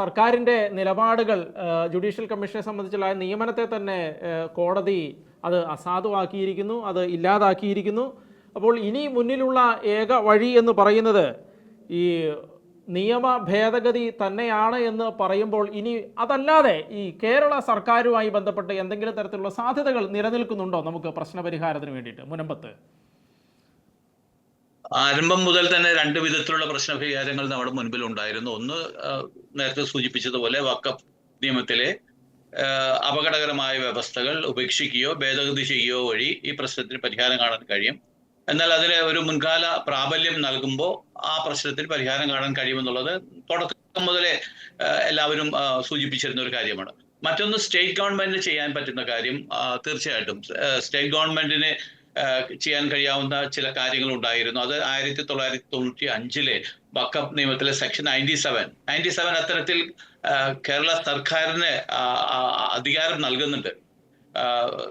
സർക്കാരിന്റെ നിലപാടുകൾ ജുഡീഷ്യൽ കമ്മീഷനെ സംബന്ധിച്ചുള്ള നിയമനത്തെ തന്നെ കോടതി അത് അസാധുവാക്കിയിരിക്കുന്നു അത് ഇല്ലാതാക്കിയിരിക്കുന്നു. അപ്പോൾ ഇനി മുന്നിലുള്ള ഏക വഴി എന്ന് പറയുന്നത് ഈ നിയമ ഭേദഗതി തന്നെയാണ് എന്ന് പറയുമ്പോൾ ഇനി അതല്ലാതെ ഈ കേരള സർക്കാരുമായി ബന്ധപ്പെട്ട് എന്തെങ്കിലും തരത്തിലുള്ള സാധ്യതകൾ നിലനിൽക്കുന്നുണ്ടോ? നമുക്ക് പ്രശ്നപരിഹാരത്തിന് വേണ്ടിയിട്ട്. മുനമ്പത്ത്. ആരംഭം മുതൽ തന്നെ രണ്ട് വിധത്തിലുള്ള പ്രശ്നപരിഹാരങ്ങൾ നമ്മുടെ മുൻപിൽ ഉണ്ടായിരുന്നു. ഒന്ന് നേരത്തെ സൂചിപ്പിച്ചതുപോലെ വക്കഫ് നിയമത്തിലെ അപകടകരമായ വ്യവസ്ഥകൾ ഉപേക്ഷിക്കുകയോ ഭേദഗതി ചെയ്യുകയോ വഴി ഈ പ്രശ്നത്തിന് പരിഹാരം കാണാൻ കഴിയും. എന്നാൽ അതിന് ഒരു മുൻകാല പ്രാബല്യം നൽകുമ്പോൾ ആ പ്രശ്നത്തിന് പരിഹാരം കാണാൻ കഴിയുമെന്നുള്ളത് തുടക്കം മുതലേ എല്ലാവരും സൂചിപ്പിച്ചിരുന്ന ഒരു കാര്യമാണ്. മറ്റൊന്ന് സ്റ്റേറ്റ് ഗവൺമെന്റിന് ചെയ്യാൻ പറ്റുന്ന കാര്യം തീർച്ചയായിട്ടും സ്റ്റേറ്റ് ഗവൺമെന്റിന് ചെയ്യാൻ കഴിയാവുന്ന ചില കാര്യങ്ങൾ ഉണ്ടായിരുന്നു അത് ആയിരത്തി തൊള്ളായിരത്തി തൊണ്ണൂറ്റി അഞ്ചിലെ ബക്കപ്പ് നിയമത്തിലെ section ninety seven ninety seven അത്തരത്തിൽ കേരള സർക്കാരിന് അധികാരം നൽകുന്നുണ്ട്.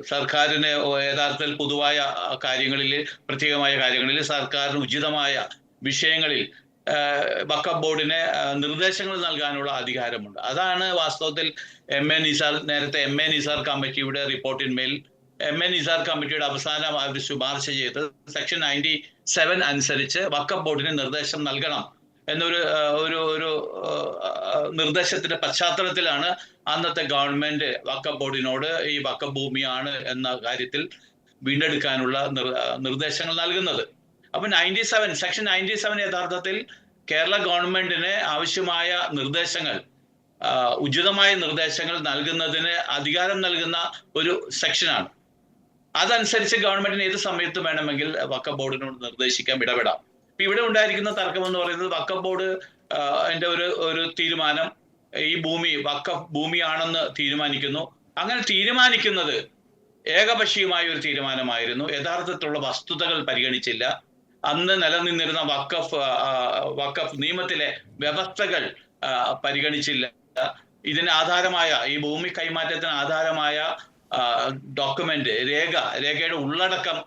സർക്കാരിന് യഥാർത്ഥത്തിൽ പൊതുവായ കാര്യങ്ങളിൽ പ്രത്യേകമായ കാര്യങ്ങളിൽ സർക്കാരിന് ഉചിതമായ വിഷയങ്ങളിൽ ബക്കപ്പ് ബോർഡിന് നിർദ്ദേശങ്ങൾ നൽകാനുള്ള അധികാരമുണ്ട്. അതാണ് വാസ്തവത്തിൽ എം എ നിസാർ നേരത്തെ എം എ നിസാർ കമ്മിറ്റിയുടെ റിപ്പോർട്ടിന്മേൽ എം എൻ നിസാർ കമ്മിറ്റിയുടെ അവസാനം ശുപാർശ ചെയ്ത് സെക്ഷൻ നയന്റി സെവൻ അനുസരിച്ച് വക്കപ്പ് ബോർഡിന് നിർദ്ദേശം നൽകണം എന്നൊരു ഒരു ഒരു നിർദ്ദേശത്തിന്റെ പശ്ചാത്തലത്തിലാണ് അന്നത്തെ ഗവൺമെന്റ് വക്കഫ് ബോർഡിനോട് ഈ വക്കഫ് ഭൂമിയാണ് എന്ന കാര്യത്തിൽ വീണ്ടെടുക്കാനുള്ള നിർദ്ദേശങ്ങൾ നൽകുന്നത്. അപ്പൊ ninety seven section ninety seven യഥാർത്ഥത്തിൽ കേരള ഗവൺമെന്റിന് ആവശ്യമായ നിർദ്ദേശങ്ങൾ ഉചിതമായ നിർദ്ദേശങ്ങൾ നൽകുന്നതിന് അധികാരം നൽകുന്ന ഒരു സെക്ഷനാണ് അതനുസരിച്ച് ഗവൺമെന്റിന് ഏത് സമയത്ത് വേണമെങ്കിൽ വക്കഫ് ബോർഡിനോട് നിർദ്ദേശിക്കാൻ ഇടപെടാം. ഇപ്പൊ ഇവിടെ ഉണ്ടായിരിക്കുന്ന തർക്കം എന്ന് പറയുന്നത് വക്കഫ് ബോർഡ് എന്റെ ഒരു ഒരു തീരുമാനം ഈ ഭൂമി വക്ക ഭൂമിയാണെന്ന് തീരുമാനിക്കുന്നു. അങ്ങനെ തീരുമാനിക്കുന്നത് ഏകപക്ഷീയമായ ഒരു തീരുമാനമായിരുന്നു. യഥാർത്ഥത്തിലുള്ള വസ്തുതകൾ പരിഗണിച്ചില്ല. അന്ന് നിലനിന്നിരുന്ന വക്കഫ് വക്കഫ് നിയമത്തിലെ വ്യവസ്ഥകൾ പരിഗണിച്ചില്ല. ഇതിന് ആധാരമായ ഈ ഭൂമി കൈമാറ്റത്തിന് ആധാരമായ ഡോക്യുമെന്റ് രേഖ രേഖയുടെ ഉള്ളടക്കം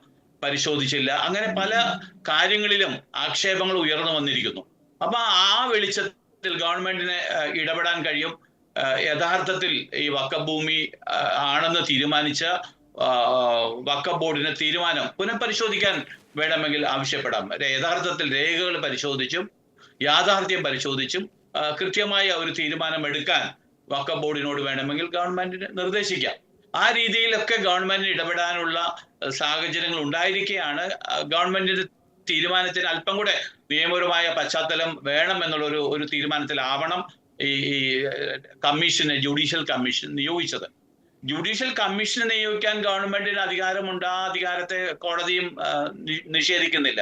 പരിശോധിച്ചില്ല. അങ്ങനെ പല കാര്യങ്ങളിലും ആക്ഷേപങ്ങൾ ഉയർന്നു വന്നിരിക്കുന്നു. അപ്പൊ ആ വെളിച്ചത്തിൽ ഗവൺമെന്റിന് ഇടപെടാൻ കഴിയും. യഥാർത്ഥത്തിൽ ഈ വക്കഭൂമി ആണെന്ന് തീരുമാനിച്ച വക്ക ബോർഡിന്റെ തീരുമാനം പുനഃപരിശോധിക്കാൻ വേണമെങ്കിൽ ആവശ്യപ്പെടാം. യഥാർത്ഥത്തിൽ രേഖകൾ പരിശോധിച്ചും യാഥാർത്ഥ്യം പരിശോധിച്ചും കൃത്യമായ ഒരു തീരുമാനം എടുക്കാൻ വക്കഫ് ബോർഡിനോട് വേണമെങ്കിൽ ഗവൺമെന്റിന് നിർദ്ദേശിക്കാം. ആ രീതിയിലൊക്കെ ഗവൺമെന്റിന് ഇടപെടാനുള്ള സാഹചര്യങ്ങൾ ഉണ്ടായിരിക്കെയാണ്. അഹ്, ഗവൺമെന്റിന്റെ തീരുമാനത്തിന് അല്പം കൂടെ നിയമപരമായ പശ്ചാത്തലം വേണം എന്നുള്ള ഒരു ഒരു തീരുമാനത്തിലാവണം ഈ ഈ കമ്മീഷനെ ജുഡീഷ്യൽ കമ്മീഷൻ നിയോഗിച്ചത്. ജുഡീഷ്യൽ കമ്മീഷനെ നിയോഗിക്കാൻ ഗവൺമെന്റിന് അധികാരമുണ്ട് ആ അധികാരത്തെ കോടതിയും നിഷേധിക്കുന്നില്ല.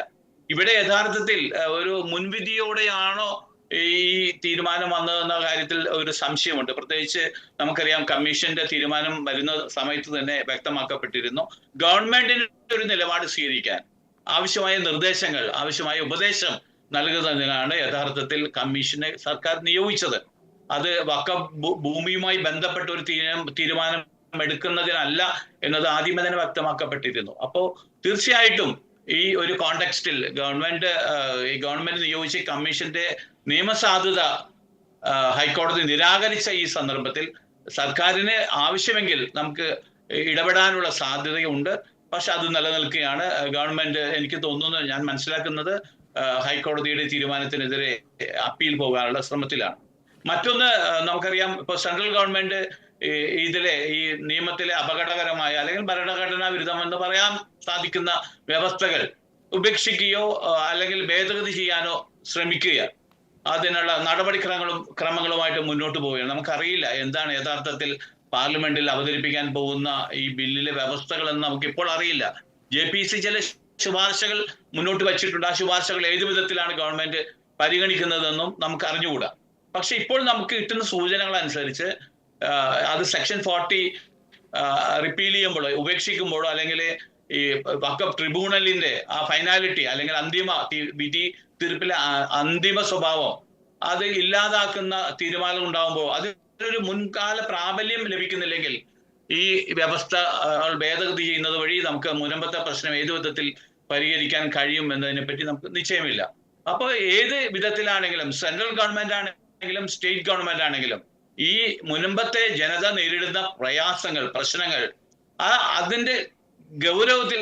ഇവിടെ യഥാർത്ഥത്തിൽ ഒരു മുൻവിധിയോടെയാണോ ഈ തീരുമാനം വന്നതെന്ന കാര്യത്തിൽ ഒരു സംശയമുണ്ട്. പ്രത്യേകിച്ച് നമുക്കറിയാം കമ്മീഷന്റെ തീരുമാനം വരുന്ന സമയത്ത് തന്നെ വ്യക്തമാക്കപ്പെട്ടിരുന്നു. ഗവൺമെന്റിന് ഒരു നിലപാട് സ്വീകരിക്കാൻ ആവശ്യമായ നിർദ്ദേശങ്ങൾ ആവശ്യമായ ഉപദേശം നൽകുന്നതിനാണ് യഥാർത്ഥത്തിൽ കമ്മീഷനെ സർക്കാർ നിയോഗിച്ചത്. അത് വക്ക ഭൂമിയുമായി ബന്ധപ്പെട്ട ഒരു തീരുമാനം എടുക്കുന്നതിനല്ല എന്നത് ആദ്യമേ തന്നെ വ്യക്തമാക്കപ്പെട്ടിരുന്നു. അപ്പോ തീർച്ചയായിട്ടും ഈ ഒരു കോണ്ടെക്സ്റ്റിൽ ഗവൺമെന്റ് ഈ ഗവൺമെന്റ് നിയോഗിച്ച കമ്മീഷന്റെ നിയമസാധുത ഹൈക്കോടതി നിരാകരിച്ച ഈ സന്ദർഭത്തിൽ സർക്കാരിന് ആവശ്യമെങ്കിൽ നമുക്ക് ഇടപെടാനുള്ള സാധ്യതയുണ്ട്. പക്ഷെ അത് നിലനിൽക്കുകയാണ്. ഗവൺമെന്റ് എനിക്ക് തോന്നുന്നു ഞാൻ മനസ്സിലാക്കുന്നത് ഹൈക്കോടതിയുടെ തീരുമാനത്തിനെതിരെ അപ്പീൽ പോകാനുള്ള ശ്രമത്തിലാണ്. മറ്റൊന്ന് നമുക്കറിയാം ഇപ്പൊ സെൻട്രൽ ഗവൺമെന്റ് ഇതിലെ ഈ നിയമത്തിലെ അപകടകരമായ അല്ലെങ്കിൽ ഭരണഘടനാ വിരുദ്ധമെന്ന് പറയാൻ സാധിക്കുന്ന വ്യവസ്ഥകൾ ഉപേക്ഷിക്കുകയോ അല്ലെങ്കിൽ ഭേദഗതി ചെയ്യാനോ ശ്രമിക്കുക അതിനുള്ള നടപടിക്രമങ്ങളും ക്രമങ്ങളുമായിട്ട് മുന്നോട്ട് പോവുകയാണ്. നമുക്കറിയില്ല എന്താണ് യഥാർത്ഥത്തിൽ പാർലമെന്റിൽ അവതരിപ്പിക്കാൻ പോകുന്ന ഈ ബില്ലിലെ വ്യവസ്ഥകൾ എന്ന് നമുക്ക് ഇപ്പോൾ അറിയില്ല. ജെ പി സി ചില ശുപാർശകൾ മുന്നോട്ട് വച്ചിട്ടുണ്ട്. ആ ശുപാർശകൾ ഏത് വിധത്തിലാണ് ഗവൺമെന്റ് പരിഗണിക്കുന്നതെന്നും നമുക്ക് അറിഞ്ഞുകൂടാ പക്ഷെ ഇപ്പോൾ നമുക്ക് കിട്ടുന്ന സൂചനകൾ അനുസരിച്ച് അത് സെക്ഷൻ ഫോർട്ടി റിപ്പീൽ ചെയ്യുമ്പോഴോ ഉപേക്ഷിക്കുമ്പോഴോ അല്ലെങ്കിൽ ഈ വക്കപ്പ് ട്രിബ്യൂണലിന്റെ ആ ഫൈനാലിറ്റി അല്ലെങ്കിൽ അന്തിമ വിധി തീർപ്പിലെ അന്തിമ സ്വഭാവം അത് ഇല്ലാതാക്കുന്ന തീരുമാനം ഉണ്ടാകുമ്പോൾ അതിനൊരു മുൻകാല പ്രാബല്യം ലഭിക്കുന്നില്ലെങ്കിൽ ഈ വ്യവസ്ഥ ഭേദഗതി ചെയ്യുന്നത് വഴി നമുക്ക് മുനമ്പത്തെ പ്രശ്നം ഏത് വിധത്തിൽ പരിഹരിക്കാൻ കഴിയും എന്നതിനെ പറ്റി നമുക്ക് നിശ്ചയമില്ല. അപ്പോൾ ഏത് വിധത്തിലാണെങ്കിലും സെൻട്രൽ ഗവൺമെന്റ് ആണെങ്കിലും സ്റ്റേറ്റ് ഗവൺമെന്റ് ആണെങ്കിലും ഈ മുൻപത്തെ ജനത നേരിടുന്ന പ്രയാസങ്ങൾ പ്രശ്നങ്ങൾ ആ അതിന്റെ ഗൗരവത്തിൽ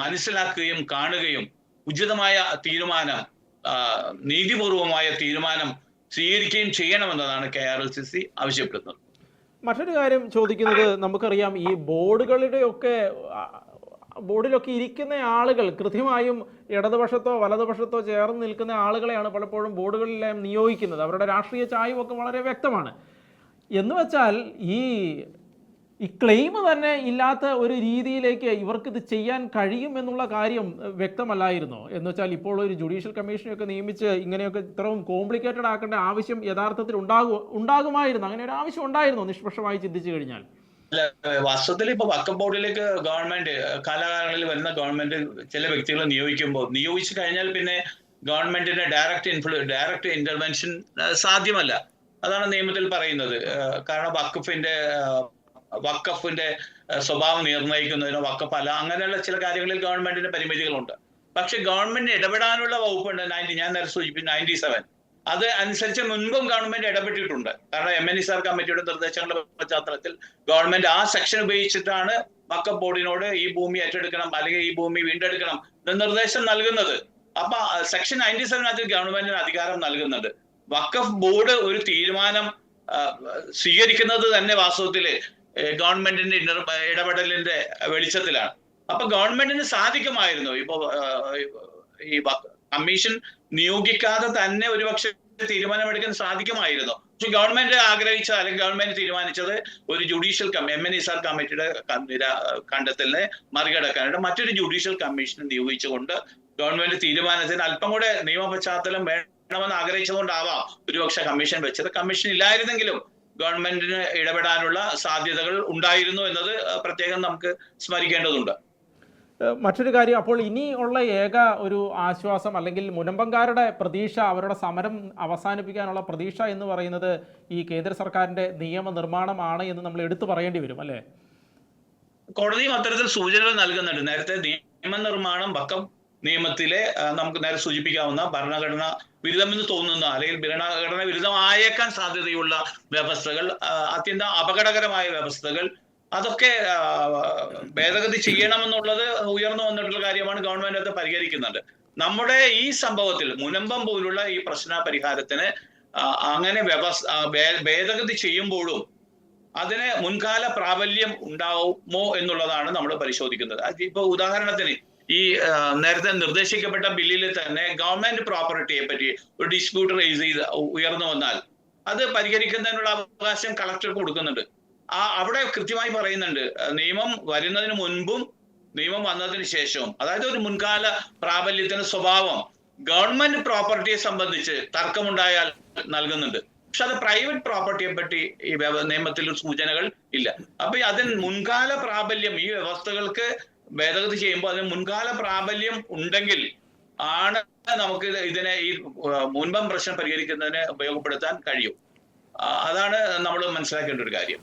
മനസ്സിലാക്കുകയും കാണുകയും ഉചിതമായ തീരുമാനം നീതിപൂർവമായ തീരുമാനം സ്വീകരിക്കുകയും ചെയ്യണമെന്നതാണ് K R L C C ആവശ്യപ്പെടുന്നത്. മറ്റൊരു കാര്യം ചോദിക്കുന്നത് നമുക്കറിയാം ഈ ബോർഡുകളുടെയൊക്കെ ഒക്കെ ബോർഡിലൊക്കെ ഇരിക്കുന്ന ആളുകൾ കൃത്യമായും ഇടതുപക്ഷത്തോ വലതുപക്ഷത്തോ ചേർന്ന് നിൽക്കുന്ന ആളുകളെയാണ് പലപ്പോഴും ബോർഡുകളിലെല്ലാം നിയോഗിക്കുന്നത്. അവരുടെ രാഷ്ട്രീയ ചായ്വൊക്കെ വളരെ വ്യക്തമാണ്. എന്ന് വെച്ചാൽ ഈ ഈ ക്ലെയിം തന്നെ ഇല്ലാത്ത ഒരു രീതിയിലേക്ക് ഇവർക്ക് ഇത് ചെയ്യാൻ കഴിയും എന്നുള്ള കാര്യം വ്യക്തമല്ലായിരുന്നു? എന്ന് വെച്ചാൽ ഇപ്പോൾ ഒരു ജുഡീഷ്യൽ കമ്മീഷനെയൊക്കെ നിയമിച്ച് ഇങ്ങനെയൊക്കെ ഇത്രയും കോംപ്ലിക്കേറ്റഡ് ആക്കേണ്ട ആവശ്യം യഥാർത്ഥത്തിൽ ഉണ്ടാകും ഉണ്ടാകുമായിരുന്നു. അങ്ങനെ ഒരു ആവശ്യം ഉണ്ടായിരുന്നു? നിഷ്പക്ഷമായി ചിന്തിച്ചു കഴിഞ്ഞാൽ. വാസ്തവത്തിൽ ഇപ്പൊ വക്കം ബോർഡിലേക്ക് ഗവൺമെന്റ് കാലാകാലങ്ങളിൽ വരുന്ന ഗവൺമെന്റ് ചില വ്യക്തികളെ നിയോഗിക്കുമ്പോൾ നിയോഗിച്ചു കഴിഞ്ഞാൽ പിന്നെ ഗവൺമെന്റിന്റെ ഡയറക്റ്റ് ഇൻഫ്ലു ഡയറക്റ്റ് ഇന്റർവെൻഷൻ സാധ്യമല്ല. അതാണ് നിയമത്തിൽ പറയുന്നത്. കാരണം വഖഫിന്റെ ഏഹ് സ്വഭാവം നിർണയിക്കുന്നതിനോ വക്കഫ് അല്ല അങ്ങനെയുള്ള ചില കാര്യങ്ങളിൽ ഗവൺമെന്റിന് പരിമിതികളുണ്ട്. പക്ഷെ ഗവൺമെന്റ് ഇടപെടാനുള്ള വകുപ്പുണ്ട് നയന്റി ഞാൻ നേരെ സൂചിപ്പിച്ചു നയന്റി സെവൻ. അത് അനുസരിച്ച് മുൻപും ഗവൺമെന്റ് ഇടപെട്ടിട്ടുണ്ട്. കാരണം എം എൻ സാർ കമ്മിറ്റിയുടെ നിർദ്ദേശങ്ങളുടെ പശ്ചാത്തലത്തിൽ ഗവൺമെന്റ് ആ സെക്ഷൻ ഉപയോഗിച്ചിട്ടാണ് വക്കഫ് ബോർഡിനോട് ഈ ഭൂമി ഏറ്റെടുക്കണം അല്ലെങ്കിൽ ഈ ഭൂമി വീണ്ടെടുക്കണം എന്ന നിർദ്ദേശം നൽകുന്നത്. അപ്പൊ സെക്ഷൻ നയന്റി സെവനകത്ത് ഗവൺമെന്റിന് അധികാരം നൽകുന്നുണ്ട്. വക്കഫ് ബോർഡ് ഒരു തീരുമാനം സ്വീകരിക്കുന്നത് തന്നെ വാസ്തവത്തിൽ ഗവൺമെന്റിന്റെ ഇന്റർ ഇടപെടലിന്റെ വെളിച്ചത്തിലാണ്. അപ്പൊ ഗവൺമെന്റിന് സാധിക്കുമായിരുന്നു. ഇപ്പൊ ഈ കമ്മീഷൻ നിയോഗിക്കാതെ തന്നെ ഒരുപക്ഷെ തീരുമാനമെടുക്കാൻ സാധിക്കുമായിരുന്നു. പക്ഷെ ഗവൺമെന്റ് ആഗ്രഹിച്ച അല്ലെങ്കിൽ ഗവൺമെന്റ് തീരുമാനിച്ചത് ഒരു ജുഡീഷ്യൽ കമ്മി എം എൻ ഇസാർ കമ്മിറ്റിയുടെ കണ്ടെത്തലിനെ മറികടക്കാനായിട്ട് മറ്റൊരു ജുഡീഷ്യൽ കമ്മീഷനെ നിയോഗിച്ചുകൊണ്ട് ഗവൺമെന്റ് തീരുമാനത്തിന് അല്പം കൂടെ നിയമ പശ്ചാത്തലം വേണമെന്ന് ആഗ്രഹിച്ചതുകൊണ്ടാവാം ഒരുപക്ഷെ കമ്മീഷൻ വെച്ചത്. കമ്മീഷൻ ഇല്ലായിരുന്നെങ്കിലും ഗവൺമെന്റിന് ഇടപെടാനുള്ള സാധ്യതകൾ ഉണ്ടായിരുന്നു എന്നത് പ്രത്യേകം നമുക്ക് സ്മരിക്കേണ്ടതുണ്ട്. മറ്റൊരു കാര്യം അപ്പോൾ ഇനി ഉള്ള ഏക ഒരു ആശ്വാസം അല്ലെങ്കിൽ മുനമ്പങ്കാരുടെ പ്രതീക്ഷ അവരുടെ സമരം അവസാനിപ്പിക്കാനുള്ള പ്രതീക്ഷ എന്ന് പറയുന്നത് ഈ കേന്ദ്ര സർക്കാരിന്റെ നിയമനിർമ്മാണമാണ് എന്ന് നമ്മൾ എടുത്തു പറയേണ്ടി വരും അല്ലേ? കോടതിയും അത്തരത്തിൽ സൂചനകൾ നൽകുന്നുണ്ട്. നേരത്തെ നിയമനിർമ്മാണം വക്കം നിയമത്തിലെ നമുക്ക് നേരെ സൂചിപ്പിക്കാവുന്ന ഭരണഘടന വിരുദ്ധമെന്ന് തോന്നുന്ന. അല്ലെങ്കിൽ ഭരണഘടന വിരുദ്ധമായേക്കാൻ സാധ്യതയുള്ള വ്യവസ്ഥകൾ അത്യന്തം അപകടകരമായ വ്യവസ്ഥകൾ അതൊക്കെ ഭേദഗതി ചെയ്യണമെന്നുള്ളത് ഉയർന്നു വന്നിട്ടുള്ള കാര്യമാണ് ഗവൺമെന്റ് അത് പരിഹരിക്കുന്നുണ്ട്. നമ്മുടെ ഈ സംഭവത്തിൽ മുനമ്പം പോലുള്ള ഈ പ്രശ്ന പരിഹാരത്തിന് അങ്ങനെ വ്യവസ്ഥ ഭേദഗതി ചെയ്യുമ്പോഴും അതിന് മുൻകാല പ്രാബല്യം ഉണ്ടാവുമോ എന്നുള്ളതാണ് നമ്മൾ പരിശോധിക്കുന്നത്. ഇപ്പൊ ഉദാഹരണത്തിന് ഈ നേരത്തെ നിർദ്ദേശിക്കപ്പെട്ട ബില്ലിൽ തന്നെ ഗവൺമെന്റ് പ്രോപ്പർട്ടിയെ പറ്റി ഒരു ഡിസ്പ്യൂട്ട് റേസ് ചെയ്ത് ഉയർന്നു വന്നാൽ അത് പരിഹരിക്കുന്നതിനുള്ള അവകാശം കളക്ടർക്ക് കൊടുക്കുന്നുണ്ട്. ആ അവിടെ കൃത്യമായി പറയുന്നുണ്ട് നിയമം വരുന്നതിന് മുൻപും നിയമം വന്നതിന് ശേഷവും അതായത് ഒരു മുൻകാല പ്രാബല്യത്തിന്റെ സ്വഭാവം ഗവൺമെന്റ് പ്രോപ്പർട്ടിയെ സംബന്ധിച്ച് തർക്കമുണ്ടായാൽ നൽകുന്നുണ്ട്. പക്ഷെ അത് പ്രൈവറ്റ് പ്രോപ്പർട്ടിയെ പറ്റി ഈ നിയമത്തിൽ സൂചനകൾ ഇല്ല. അപ്പൊ അതിന് മുൻകാല പ്രാബല്യം ഈ വ്യവസ്ഥകൾക്ക് ഭേദഗതി ചെയ്യുമ്പോൾ അതിന് മുൻകാല പ്രാബല്യം ഉണ്ടെങ്കിൽ ആണ് നമുക്ക് ഇതിനെ ഈ മുൻപം പ്രശ്നം പരിഹരിക്കുന്നതിന് ഉപയോഗപ്പെടുത്താൻ കഴിയും. അതാണ് നമ്മൾ മനസ്സിലാക്കേണ്ട ഒരു കാര്യം.